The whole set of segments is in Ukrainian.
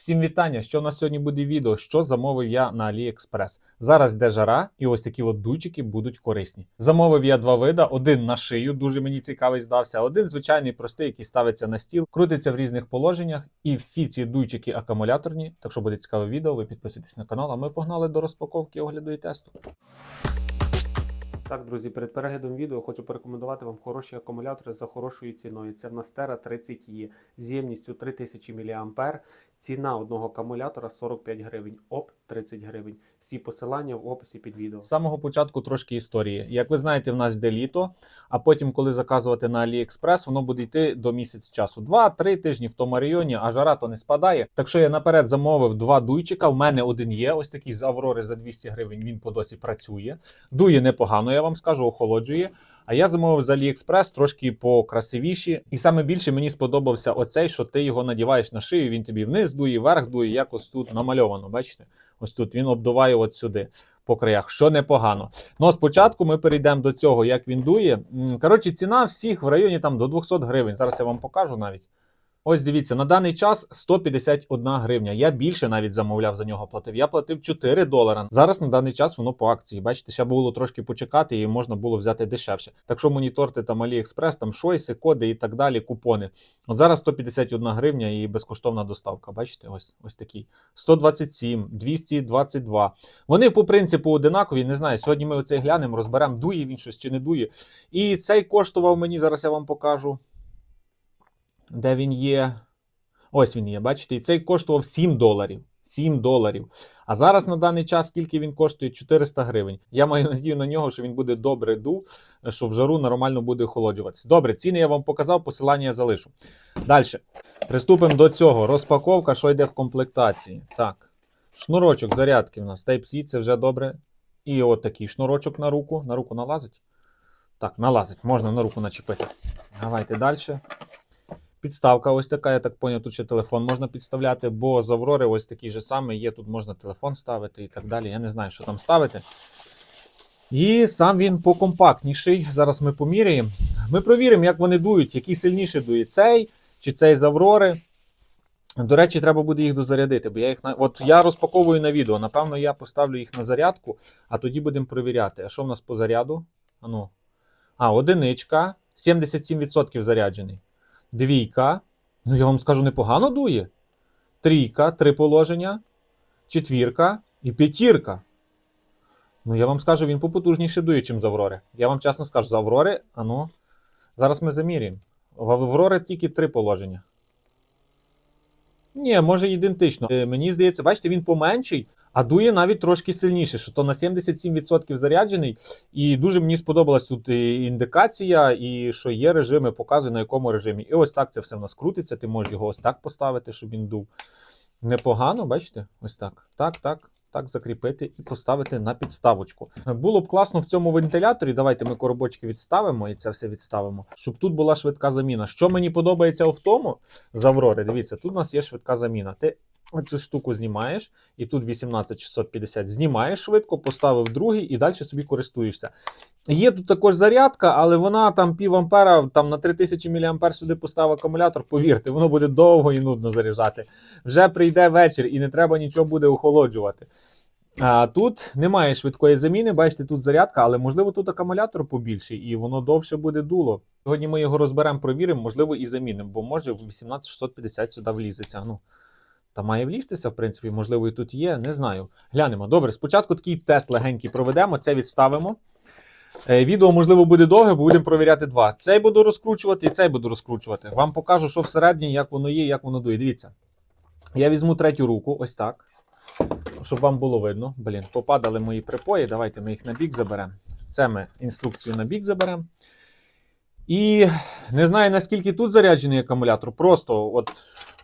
Всім вітання! Що в нас сьогодні буде відео, що замовив я на AliExpress. Зараз йде жара, і ось такі от дуйчики будуть корисні. Замовив я два вида: один на шию, дуже мені цікавий здався, один звичайний простий, який ставиться на стіл, крутиться в різних положеннях. І всі ці дуйчики акумуляторні. Так що буде цікаве відео, ви підписуйтесь на канал. А ми погнали до розпаковки, огляду і тесту. Так, друзі, перед переглядом відео хочу порекомендувати вам хороші акумулятори за хорошою ціною. Це в нас Tera 30 e з ємністю 3000 мА. Ціна одного акумулятора 45 гривень, ОП 30 гривень. Всі посилання в описі під відео. З самого початку трошки історії. Як ви знаєте, в нас йде літо, а потім, коли заказувати на AliExpress, воно буде йти до місяць часу. Два-три тижні в тому районі, а жара то не спадає. Так що я наперед замовив два дуйчика. В мене один є. Ось такий з Аврори за 200 гривень. Він по досі працює. Дує непогано, я вам скажу, охолоджує. А я замовив з AliExpress трошки покрасивіші. І саме більше мені сподобався оцей, що ти його надіваєш на шию, він тобі вниз дує, вверх дує, як ось тут намальовано. Бачите? Ось тут він обдуває от сюди по краях, що непогано. Ну а спочатку ми перейдемо до цього, як він дує. Коротше, ціна всіх в районі там до 200 гривень. Зараз я вам покажу навіть. Ось дивіться, на даний час 151 гривня. Я більше навіть замовляв за нього платив. Я платив 4 долара. Зараз на даний час воно по акції. Бачите, ще було трошки почекати і можна було взяти дешевше. Так що моніторте там AliExpress, там шойси, коди і так далі, купони. От зараз 151 гривня і безкоштовна доставка. Бачите, ось ось такий. 127, 222. Вони по принципу одинакові. Не знаю. Сьогодні ми оцей глянемо, розберемо, дує він щось чи не дує. І цей коштував мені, зараз я вам покажу. Де він є? Ось він є, бачите, і цей коштував 7 доларів. 7 доларів. А зараз на даний час скільки він коштує? 400 гривень. Я маю надію на нього, що він буде добре дув, що в жару нормально буде охолоджуватися. Добре, ціни я вам показав, посилання я залишу. Далі. Приступимо до цього. Розпаковка, що йде в комплектації. Так. Шнурочок зарядки у нас Type-C, це вже добре. І от такий шнурочок на руку. На руку налазить? Так, налазить, можна на руку начепити. Давайте далі. Підставка ось така, я так поняв, тут ще телефон можна підставляти, бо з Аврори ось такий же самий є. Тут можна телефон ставити і так далі. Я не знаю, що там ставити. І сам він покомпактніший. Зараз ми поміряємо. Ми провіримо, як вони дують, який сильніше дує цей чи цей з Аврори. До речі, треба буде їх дозарядити, бо я їх на. От я розпаковую на відео. Напевно, я поставлю їх на зарядку, а тоді будемо перевіряти. А що в нас по заряду? Ану. А, одиничка. 77% заряджений. Двійка. Ну, я вам скажу, непогано дує. Трійка, три положення. Четвірка і п'ятірка. Ну, я вам скажу, він попотужніше дує, ніж з. Я вам чесно скажу, з Аврори, а ну, зараз ми заміряємо. В Аврори тільки три положення. Ні, може ідентично. Е, Мені здається, бачите, він поменший, а дує навіть трошки сильніше, що то на 77% заряджений. І дуже мені сподобалась тут і індикація, і що є режими, показує на якому режимі. І ось так це все в нас крутиться. Ти можеш його ось так поставити, щоб він дув. Непогано, бачите? Ось так. Так, так, так закріпити і поставити на підставочку. Було б класно в цьому вентиляторі. Давайте ми коробочки відставимо і це все відставимо, щоб тут була швидка заміна. Що мені подобається в тому з дивіться, тут у нас є швидка заміна. Ти Оцю штуку знімаєш, і тут 18650 знімаєш швидко, поставив другий і далі собі користуєшся. Є тут також зарядка, але вона там пів ампера, там на 3000 мА сюди поставив акумулятор. Повірте, воно буде довго і нудно заряджати. Вже прийде вечір і не треба нічого буде охолоджувати. А тут немає швидкої заміни, бачите, тут зарядка, але можливо тут акумулятор побільший і воно довше буде дуло. Сьогодні ми його розберемо, провіримо, можливо, і замінимо, бо може в 18650 сюди влізеться. Ну, та має влізтися, в принципі, можливо, і тут є, не знаю. Глянемо. Добре, спочатку такий тест легенький проведемо, це відставимо. Е, Відео, можливо, буде довге, бо будемо провіряти два. Цей буду розкручувати і цей буду розкручувати. Вам покажу, що всередині, як воно є, як воно дує. Дивіться. Я візьму третю руку, ось так. Щоб вам було видно. Блін, попадали мої припої. Давайте ми їх на бік заберемо. Це ми інструкцію на бік заберемо. І не знаю, наскільки тут заряджений акумулятор. Просто от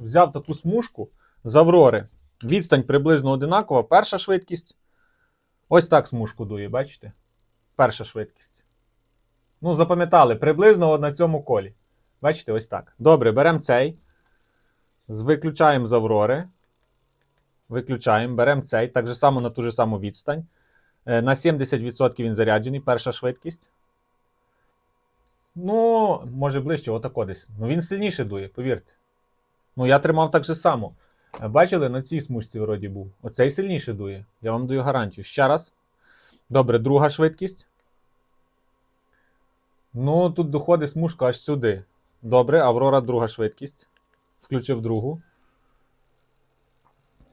взяв таку смужку з Аврори. Відстань приблизно одинакова. Перша швидкість. Ось так смужку дує, бачите? Перша швидкість. Ну, запам'ятали, приблизно на цьому колі. Бачите, ось так. Добре, беремо цей. Виключаємо з Аврори. Виключаємо, беремо цей. Так же само на ту же саму відстань. Е, На 70% він заряджений, перша швидкість. Ну, може ближче, отако десь. Ну він сильніше дує, повірте. Ну, я тримав так же само. Бачили, на цій смужці вроді був. Оцей сильніше дує. Я вам даю гарантію. Ще раз. Добре, друга швидкість. Ну, тут доходить смужка аж сюди. Добре, Аврора друга швидкість. Включив другу.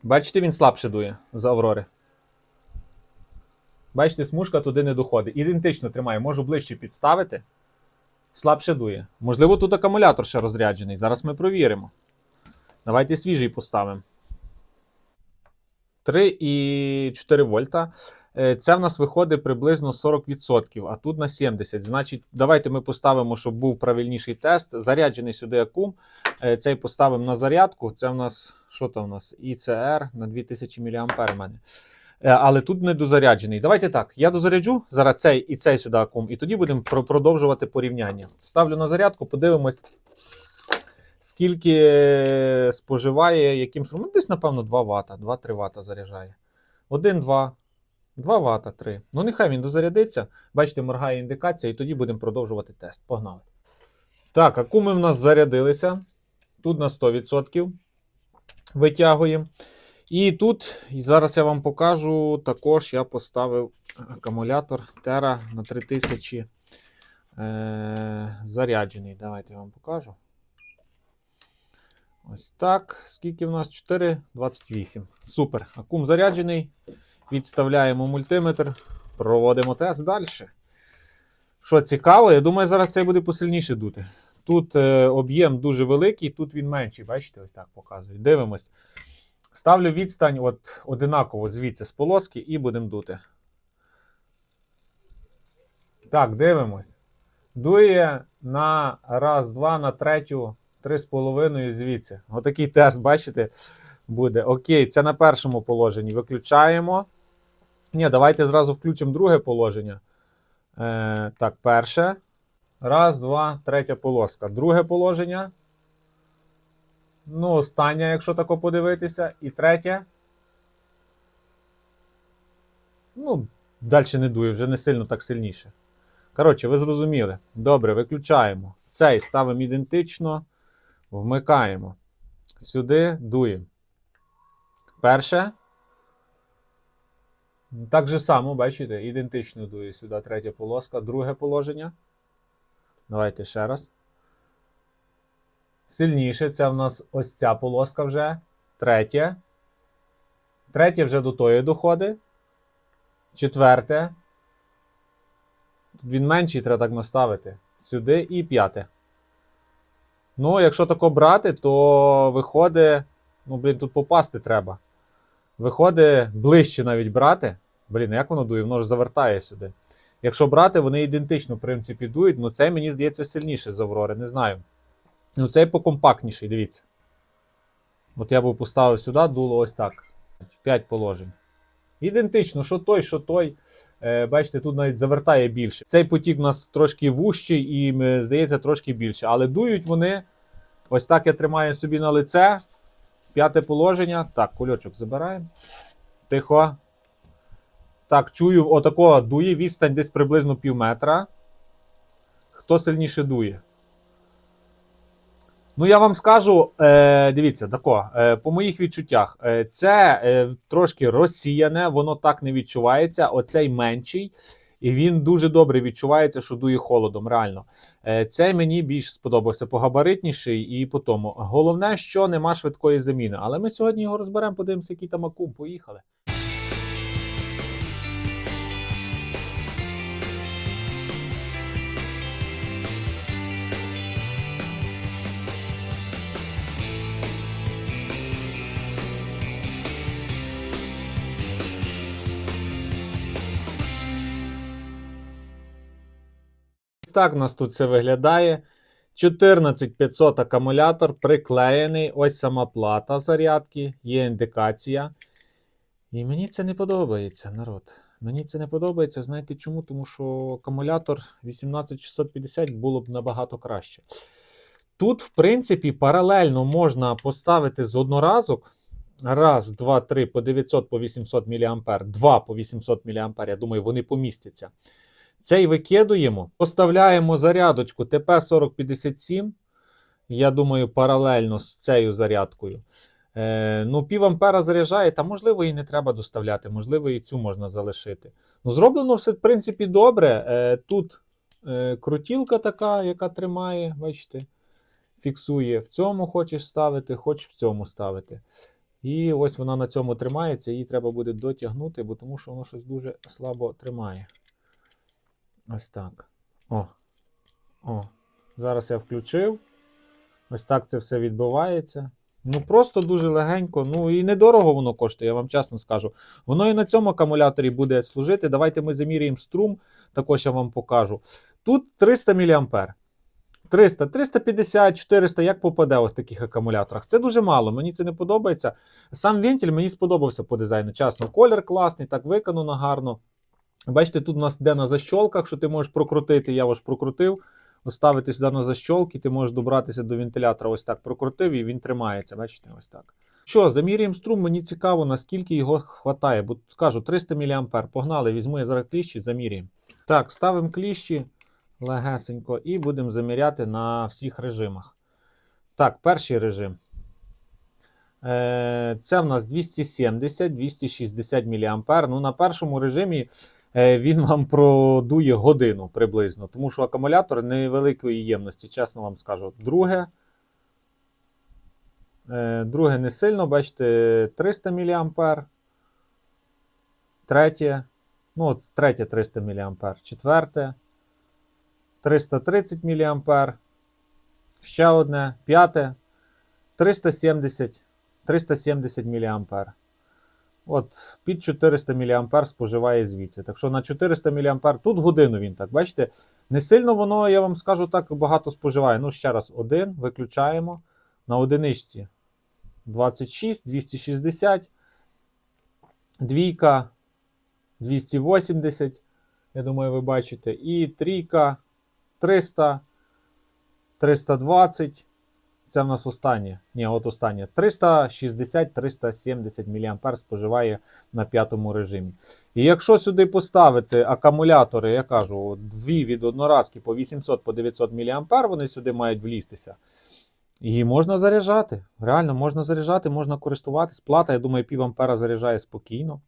Бачите, він слабше дує з Аврори. Бачите, смужка туди не доходить. Ідентично тримає. Можу ближче підставити. Слабше дує. Можливо, тут акумулятор ще розряджений. Зараз ми провіримо. Давайте свіжий поставимо. 3,4 вольта. Це в нас виходить приблизно 40%, а тут на 70%. Значить, давайте ми поставимо, щоб був правильніший тест. Заряджений сюди акум. Е, Цей поставимо на зарядку. Це в нас що там у нас? ІЦР на 2000 мА в мене. Е, Але тут не дозаряджений. Давайте так. Я дозаряджу зараз цей і цей сюди акум, і тоді будемо продовжувати порівняння. Ставлю на зарядку, подивимось, скільки споживає яким струмом. Ну, Десь, напевно, 2 Вт, 2-3 Вт заряджає. 1, 2, 2 Вт, 3. Ну, нехай він дозарядиться. Бачите, моргає індикація, і тоді будемо продовжувати тест. Погнали. Так, акуми в нас зарядилися. Тут на 100% витягуємо. І тут і зараз я вам покажу. Також я поставив акумулятор Terra на 3000 е, заряджений. Давайте я вам покажу. Ось так. Скільки в нас? 4,28. Супер. Акум заряджений. Відставляємо мультиметр. Проводимо тест далі. Що цікаво, я думаю, зараз це буде посильніше дути. Тут е, об'єм дуже великий, тут він менший. Бачите, ось так показує. Дивимось. Ставлю відстань от одинаково звідси з полоски і будемо дути. Так, дивимось. Дує на раз, два, на третю, три з половиною звідси. Отакий тест, бачите, буде. Окей, це на першому положенні. Виключаємо. Ні, давайте зразу включимо друге положення. Е, так, перше. Раз, два, третя полоска. Друге положення. Ну, останнє, якщо тако подивитися. І третє. Ну, далі не дує, вже не сильно так сильніше. Коротше, ви зрозуміли. Добре, виключаємо. Цей ставимо ідентично. Вмикаємо. Сюди дуємо. Перше. Так же само, бачите, ідентично дує сюди третя полоска. Друге положення. Давайте ще раз. Сильніше, це в нас ось ця полоска вже. Третє. Третє вже до тої доходить. Четверте. Тут він менший, треба так наставити. Сюди і п'яте. Ну, якщо тако брати, то виходить. Ну, блін, тут попасти треба. Виходить ближче навіть брати. Блін, як воно дує? Воно ж завертає сюди. Якщо брати, вони ідентично, в принципі, дують, ну цей мені здається сильніше з Аврори, не знаю. Ну, цей покомпактніший, дивіться. От я би поставив сюди, дуло ось так. 5 положень. Ідентично, що той, що той. Е, бачите, тут навіть завертає більше. Цей потік у нас трошки вущий і, здається, трошки більше. Але дують вони. Ось так я тримаю собі на лице. П'яте положення. Так, кульочок забираємо. Тихо. Так, чую, отакого дує відстань десь приблизно пів метра. Хто сильніше дує? Ну, я вам скажу, е, дивіться, тако, е, по моїх відчуттях, е, це е, трошки розсіяне, воно так не відчувається. Оцей менший, і він дуже добре відчувається, що дує холодом. Реально. Е, цей мені більш сподобався погабаритніший і по тому. Головне, що нема швидкої заміни. Але ми сьогодні його розберемо, подивимося, який там акум. Поїхали. Ось так у нас тут це виглядає. 14500 акумулятор приклеєний. Ось сама плата зарядки, є індикація. І мені це не подобається, народ. Мені це не подобається. Знаєте чому? Тому що акумулятор 18650 було б набагато краще. Тут, в принципі, паралельно можна поставити з одноразок. Раз, два, три по 900 по 800 мА, два по 800 мА. Я думаю, вони помістяться. Цей викидуємо, поставляємо зарядочку TP4057. Я думаю, паралельно з цією зарядкою. Е, ну, пів ампера заряджає, та можливо і не треба доставляти, можливо, і цю можна залишити. Ну, зроблено все, в принципі, добре. Е, тут е, крутілка така, яка тримає, бачите, фіксує. В цьому хочеш ставити, хочеш в цьому ставити. І ось вона на цьому тримається, її треба буде дотягнути, бо тому що воно щось дуже слабо тримає. Ось так. О. О. Зараз я включив. Ось так це все відбувається. Ну просто дуже легенько. Ну і недорого воно коштує, я вам чесно скажу. Воно і на цьому акумуляторі буде служити. Давайте ми заміряємо струм, також я вам покажу. Тут 300 мА. 300, 350, 400, як попаде в таких акумуляторах. Це дуже мало, мені це не подобається. Сам вентиль мені сподобався по дизайну. Чесно, колір класний, так виконано гарно. Бачите, тут у нас йде на защолках, що ти можеш прокрутити. Я ось прокрутив. Ставити сюди на защолки, ти можеш добратися до вентилятора, ось так прокрутив, і він тримається. Бачите, ось так. Що, замірюємо струм, мені цікаво, наскільки його хватає. Бо кажу, 300 мА. Погнали, візьму я зараз кліщі, замірюємо. Так, ставимо кліщі легесенько і будемо заміряти на всіх режимах. Так, перший режим. Е, Це в нас 270-260 мА. Ну, на першому режимі він вам продує годину приблизно, тому що акумулятор невеликої ємності, чесно вам скажу. Друге. е, Друге не сильно, бачите, 300 мА. Третє. Ну, от третє 300 мА. Четверте. 330 мА. Ще одне. П'яте. 370 370 мА. От під 400 мА споживає звідси. Так що на 400 мА тут годину він так. Бачите, не сильно воно, я вам скажу так, багато споживає. Ну, ще раз, один, виключаємо. На одиничці 26, 260. Двійка 280. Я думаю, ви бачите. І трійка 300, 320. Це в нас останнє. Ні, от останнє. 360-370 мА споживає на п'ятому режимі. І якщо сюди поставити акумулятори, я кажу, дві від одноразки по 800 по 900 мА, вони сюди мають влізтися. Її можна заряджати. Реально можна заряджати, можна користуватись. Плата, я думаю, пів ампера заряджає спокійно.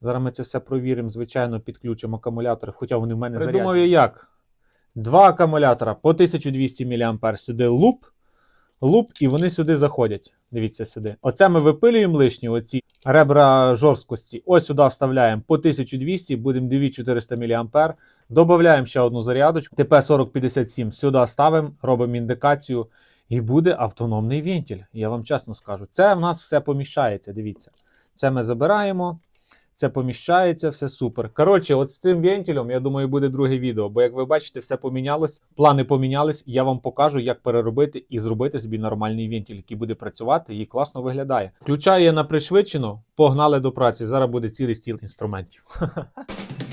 Зараз ми це все провіримо, звичайно, підключимо акумулятори, хоча вони в мене заряджені. Придумав я як? Два акумулятора по 1200 мА сюди луп, луп, і вони сюди заходять. Дивіться сюди. Оце ми випилюємо лишні, оці ребра жорсткості. Ось сюди вставляємо по 1200, будемо 2400 мА. Додаємо ще одну зарядочку. ТП-4057 сюди ставимо, робимо індикацію. І буде автономний вентиль. Я вам чесно скажу. Це в нас все поміщається. Дивіться. Це ми забираємо. Це поміщається, все супер. Коротше, от з цим вентилем, я думаю, буде друге відео. Бо як ви бачите, все помінялось, плани помінялись. Я вам покажу, як переробити і зробити собі нормальний вентиль, який буде працювати і класно виглядає. Включаю я на пришвидшено, погнали до праці. Зараз буде цілий стіл інструментів.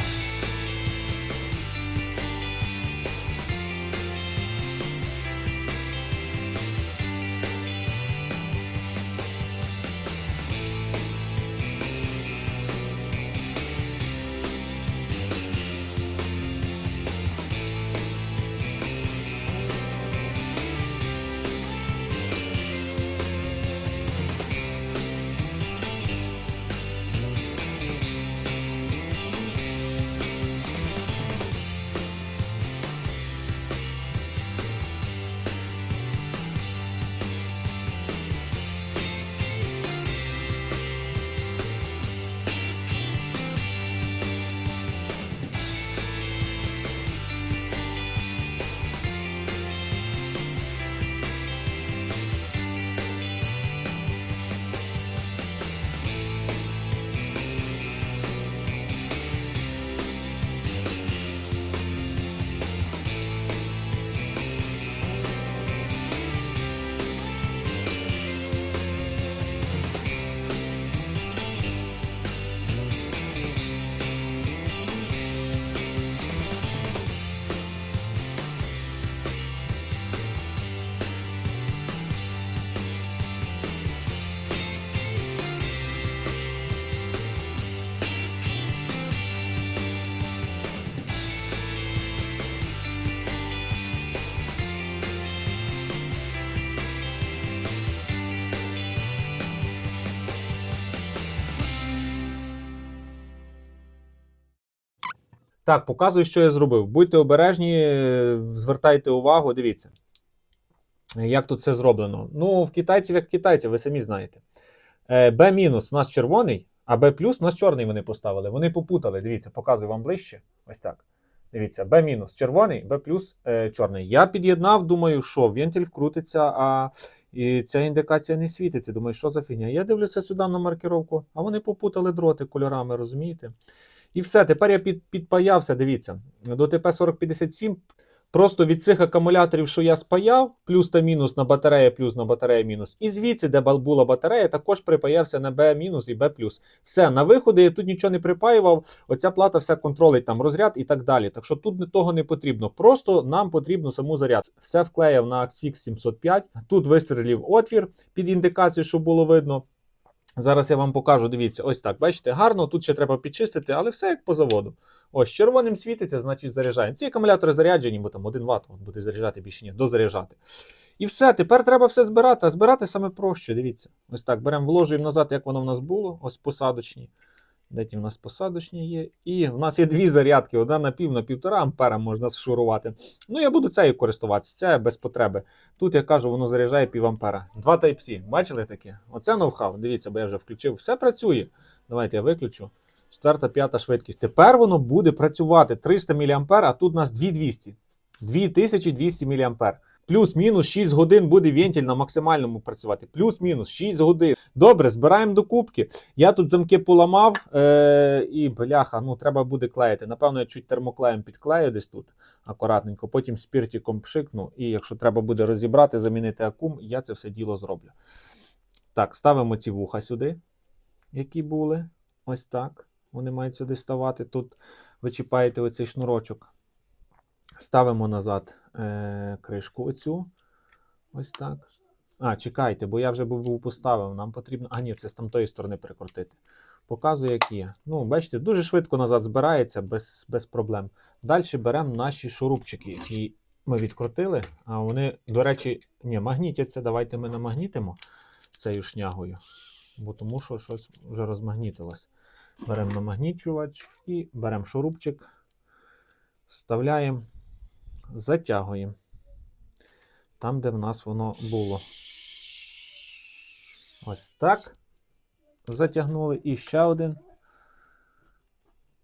Так, показую, що я зробив. Будьте обережні, звертайте увагу, дивіться. Як тут це зроблено? Ну, в китайців, як китайців, ви самі знаєте. Е, Б у нас червоний, а Б у нас чорний вони поставили. Вони попутали. Дивіться, показую вам ближче. Ось так. Дивіться, Б червоний, Б плюс е, чорний. Я під'єднав, думаю, що вентиль вкрутиться, а і ця індикація не світиться. Думаю, що за фігня? Я дивлюся сюди на маркировку, а вони попутали дроти кольорами, розумієте? І все, тепер я під, підпаявся, дивіться, до ТП-4057 просто від цих акумуляторів, що я спаяв, плюс та мінус на батарея, плюс на батарея мінус. І звідси, де була батарея, також припаявся на мінус і плюс. Все, на виходи я тут нічого не припаював, оця плата все контролить там розряд і так далі. Так що тут того не потрібно. Просто нам потрібно саму заряд. Все вклеїв на Axfix 705. Тут вистрілів отвір під індикацію, щоб було видно. Зараз я вам покажу, дивіться, ось так. Бачите, гарно, тут ще треба підчистити, але все як по заводу. Ось, червоним світиться, значить заряджаємо. Ці акумулятори заряджені, бо там 1 Вт буде заряджати більше ні, дозаряджати. І все, тепер треба все збирати. А збирати саме проще. Дивіться. Ось так. Беремо, вложуємо назад, як воно в нас було. Ось посадочні. Де ті в нас посадочні є. І в нас є дві зарядки: одна на пів, на півтора ампера можна шурувати. Ну, я буду цією користуватися, це без потреби. Тут я кажу, воно заряджає пів ампера. Два Type-C. Бачили таке? Оце ноу-хау. Дивіться, бо я вже включив. Все працює. Давайте я виключу. Четверта, п'ята швидкість. Тепер воно буде працювати 300 мА, а тут у нас 2200. 2200 мА. Плюс-мінус 6 годин буде вентиль на максимальному працювати. Плюс-мінус 6 годин. Добре, збираємо до кубки. Я тут замки поламав е- і бляха, ну треба буде клеїти. Напевно, я чуть термоклеєм підклею десь тут акуратненько, потім спіртиком пшикну. І якщо треба буде розібрати, замінити акум, я це все діло зроблю. Так, ставимо ці вуха сюди, які були. Ось так. Вони мають сюди ставати. Тут ви чіпаєте оцей шнурочок. Ставимо назад е- кришку оцю. Ось так. А, чекайте, бо я вже був поставив. Нам потрібно. А, ні, це з тамтої сторони прикрутити. Показую, як є. Ну, бачите, дуже швидко назад збирається, без, без проблем. Далі беремо наші шурупчики, які ми відкрутили. А вони, до речі, ні, магнітяться. Давайте ми намагнітимо цією шнягою. Бо тому що щось вже розмагнітилось. Беремо намагнічувач і беремо шурупчик, вставляємо, затягуємо там, де в нас воно було. Ось так. Затягнули. І ще один.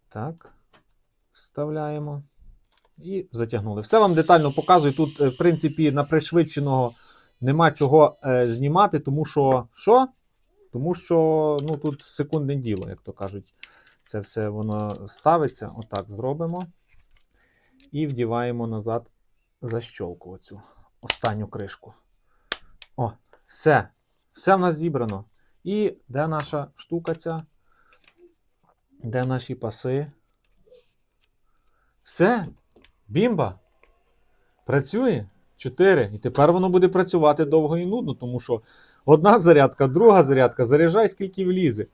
Так. Вставляємо. І затягнули. Все вам детально показую. Тут, е, в принципі, на пришвидшеного нема чого е, знімати, тому що. Що? Тому що ну, тут секундне діло, як то кажуть. Це все воно ставиться. Отак зробимо. І вдіваємо назад защолку оцю останню кришку. О, все. Все в нас зібрано. І де наша штука ця? Де наші паси? Все. Бімба. Працює. Чотири. І тепер воно буде працювати довго і нудно, тому що одна зарядка, друга зарядка, заряджай скільки влізе.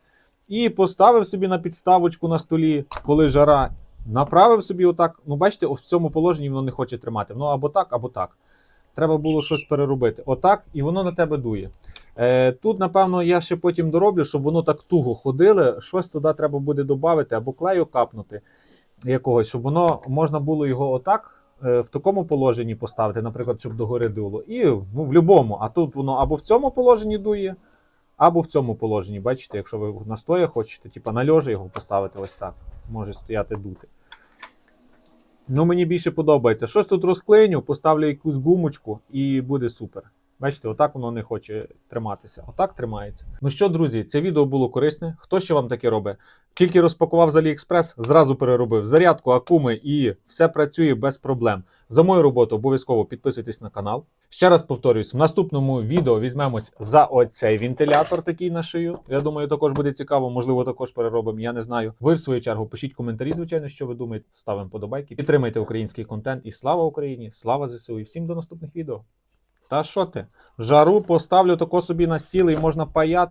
І поставив собі на підставочку на столі, коли жара. Направив собі отак. Ну, бачите, в цьому положенні воно не хоче тримати. Ну або так, або так. Треба було щось переробити. Отак, і воно на тебе дує. Е, тут, напевно, я ще потім дороблю, щоб воно так туго ходило. Щось туди треба буде додати, або клею капнути якогось, щоб воно можна було його отак. е, В такому положенні поставити, наприклад, щоб догори дуло. І ну, в будь-якому. А тут воно або в цьому положенні дує, або в цьому положенні. Бачите, якщо ви на стоя хочете, типа на льожа його поставити ось так. Може стояти дути. Ну, мені більше подобається. Щось тут розклиню, поставлю якусь гумочку і буде супер. Бачите, отак воно не хоче триматися. Отак тримається. Ну що, друзі, це відео було корисне. Хто ще вам таке робить? Тільки розпакував з AliExpress, зразу переробив зарядку, акуми і все працює без проблем. За мою роботу обов'язково підписуйтесь на канал. Ще раз повторюсь, в наступному відео візьмемось за оцей вентилятор, такий на шию. Я думаю, також буде цікаво, можливо, також переробимо. Я не знаю. Ви в свою чергу пишіть коментарі, звичайно, що ви думаєте. Ставимо подобайки. Підтримайте український контент. І слава Україні! Слава ЗСУ! І всім до наступних відео. Та що ти? Жару поставлю тако собі на стіл і можна паяти.